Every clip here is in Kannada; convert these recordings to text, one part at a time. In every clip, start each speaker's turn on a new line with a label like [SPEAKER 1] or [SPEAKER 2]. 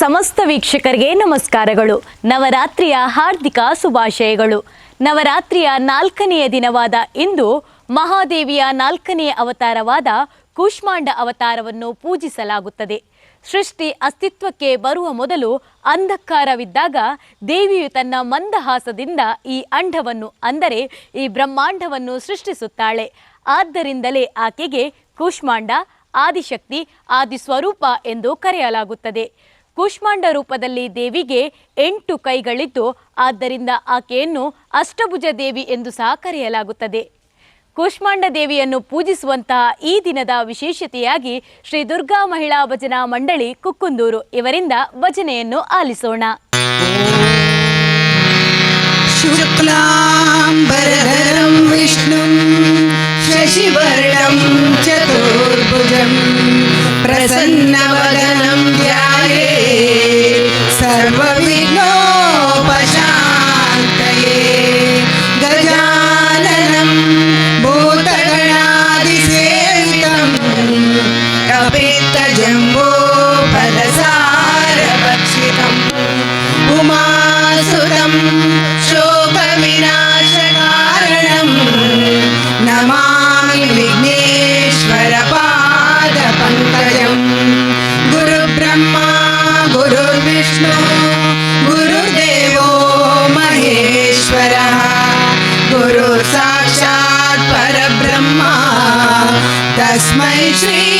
[SPEAKER 1] ಸಮಸ್ತ ವೀಕ್ಷಕರಿಗೆ ನಮಸ್ಕಾರಗಳು. ನವರಾತ್ರಿಯ ಹಾರ್ದಿಕ ಶುಭಾಶಯಗಳು. ನವರಾತ್ರಿಯ ನಾಲ್ಕನೆಯ ದಿನವಾದ ಇಂದು ಮಹಾದೇವಿಯ ನಾಲ್ಕನೆಯ ಅವತಾರವಾದ ಕೂಷ್ಮಾಂಡ ಅವತಾರವನ್ನು ಪೂಜಿಸಲಾಗುತ್ತದೆ. ಸೃಷ್ಟಿ ಅಸ್ತಿತ್ವಕ್ಕೆ ಬರುವ ಮೊದಲು ಅಂಧಕಾರವಿದ್ದಾಗ ದೇವಿಯು ತನ್ನ ಮಂದಹಾಸದಿಂದ ಈ ಅಂಡವನ್ನು, ಅಂದರೆ ಈ ಬ್ರಹ್ಮಾಂಡವನ್ನು ಸೃಷ್ಟಿಸುತ್ತಾಳೆ. ಆದ್ದರಿಂದಲೇ ಆಕೆಗೆ ಕೂಷ್ಮಾಂಡ, ಆದಿಶಕ್ತಿ, ಆದಿಸ್ವರೂಪ ಎಂದು ಕರೆಯಲಾಗುತ್ತದೆ. ಕೂಷ್ಮಾಂಡ ರೂಪದಲ್ಲಿ ದೇವಿಗೆ ಎಂಟು ಕೈಗಳಿದ್ದು, ಆದ್ದರಿಂದ ಆಕೆಯನ್ನು ಅಷ್ಟಭುಜ ದೇವಿ ಎಂದು ಸಹ ಕರೆಯಲಾಗುತ್ತದೆ. ಕೂಷ್ಮಾಂಡ ದೇವಿಯನ್ನು ಪೂಜಿಸುವಂತಹ ಈ ದಿನದ ವಿಶೇಷತೆಯಾಗಿ ಶ್ರೀ ದುರ್ಗಾ ಮಹಿಳಾ ಭಜನಾ ಮಂಡಳಿ ಕುಕ್ಕುಂದೂರು ಇವರಿಂದ ಭಜನೆಯನ್ನು ಆಲಿಸೋಣ.
[SPEAKER 2] My drzwi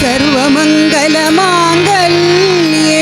[SPEAKER 2] சர்வமங்கலமாங்கல்யே.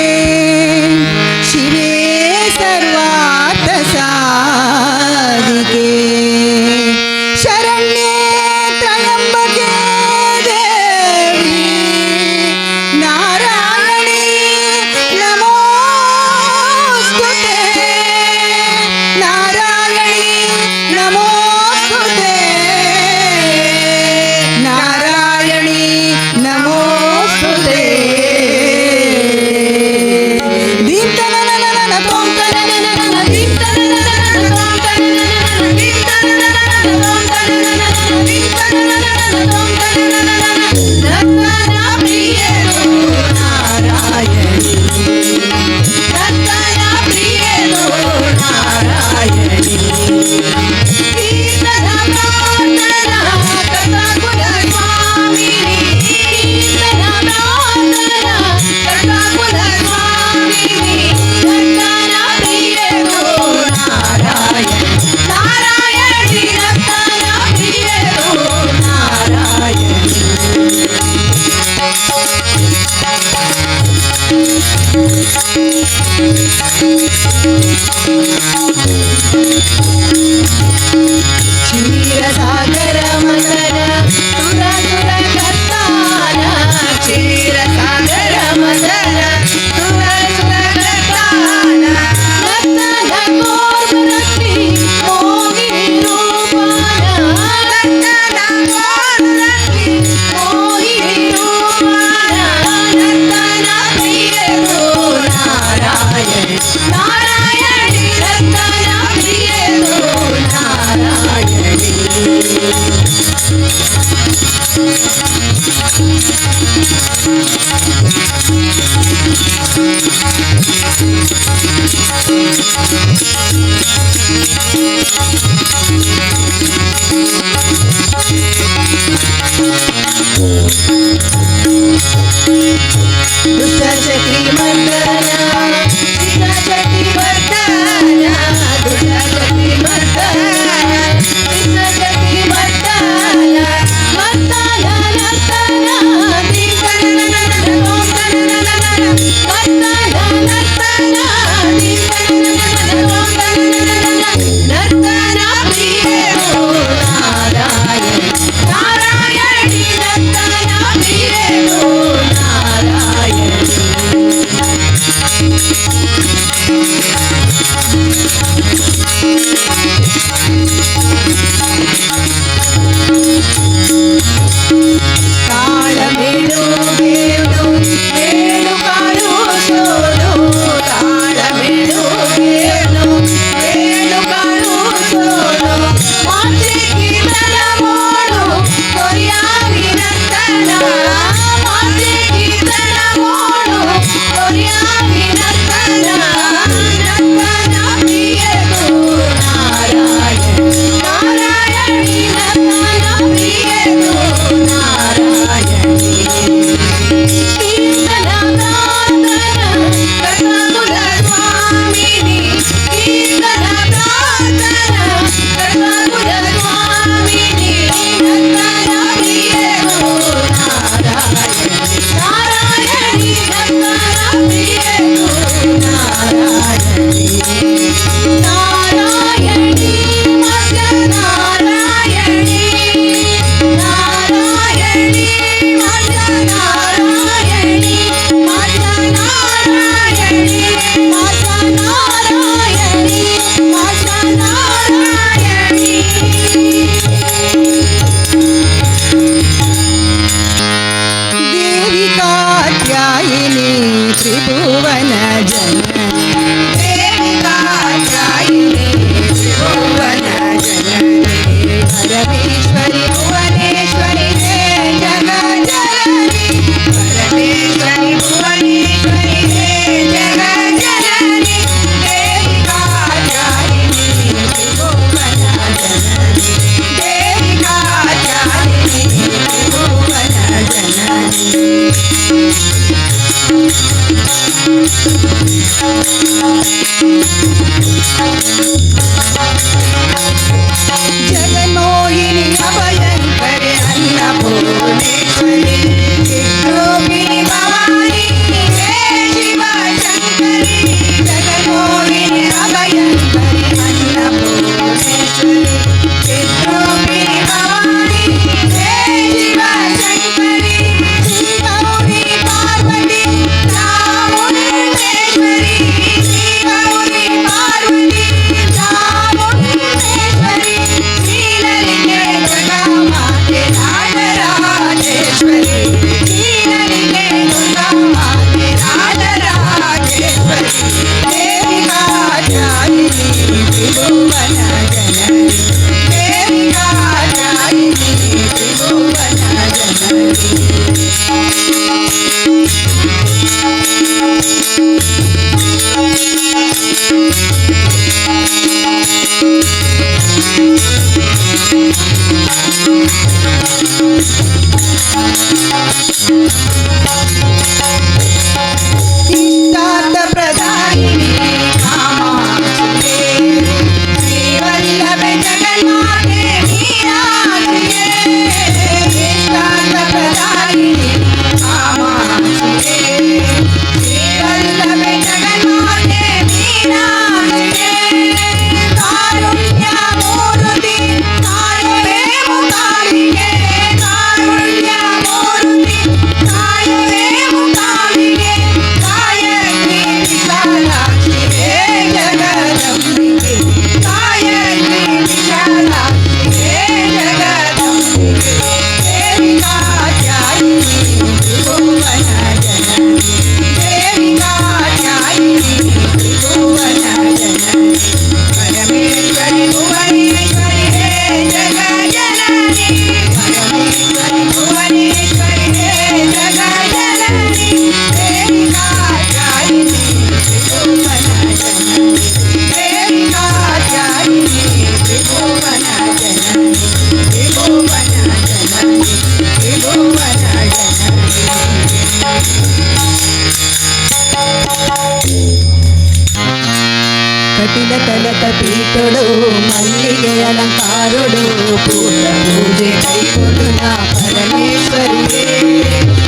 [SPEAKER 2] పీఠుడు మల్లిగే అలంకారుడు పూల పూజ కైకొనుల పరమేశ్వరి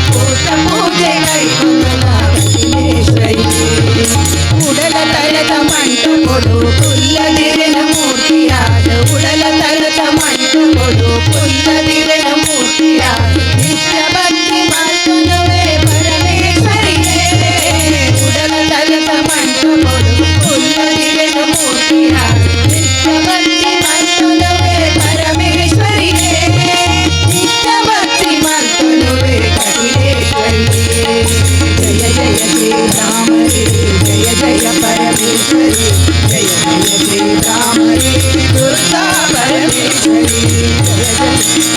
[SPEAKER 2] పూల పూజ కైకొనుల పరమేశ్వరి ఉడల తలత మంటముడు పుల్లదిరిన మూర్తి ఆడు ఉడల తలత మంటముడు పుల్లదిరిన మూర్తి ఆడు Thank you.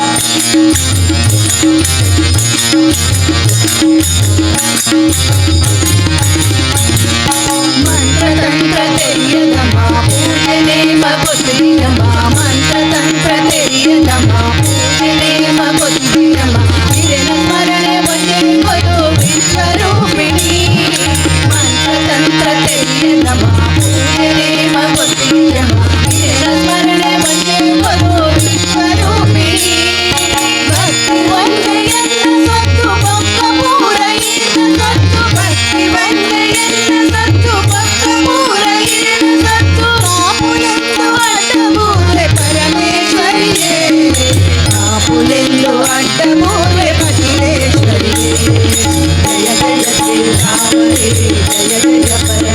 [SPEAKER 2] Jaya Jaya Jaya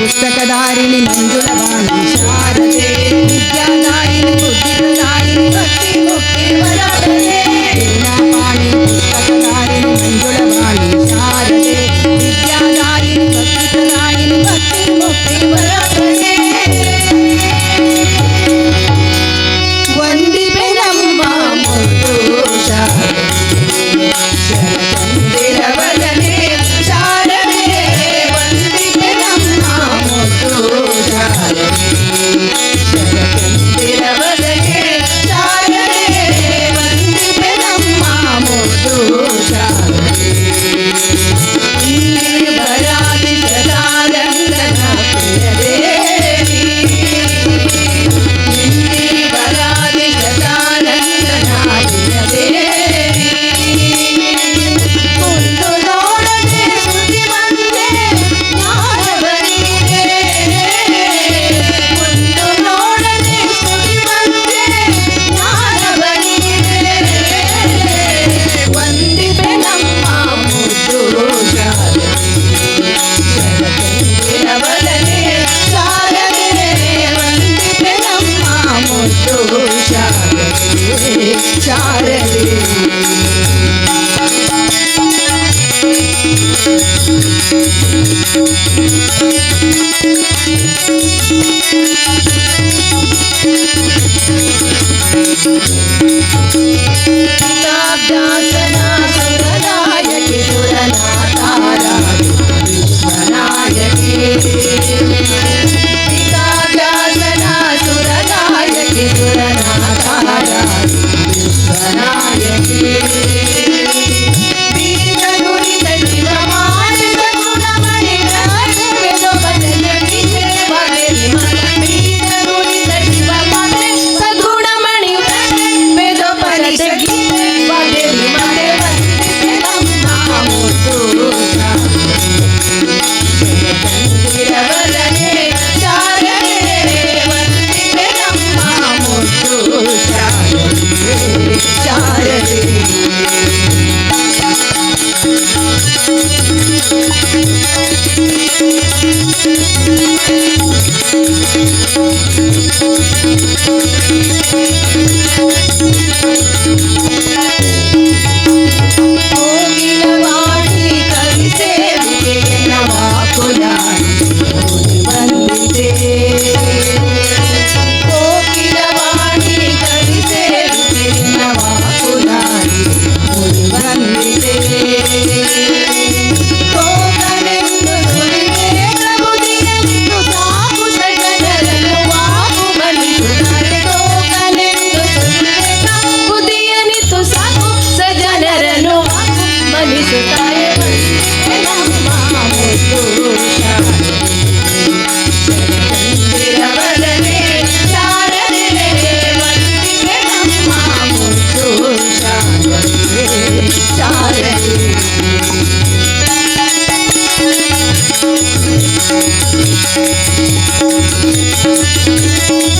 [SPEAKER 2] పుస్తకదారిని మంజుల శారదే విద్యాదాయిని బుద్ధిదాయిని భక్తి ముక్తి వరపదే Thank you.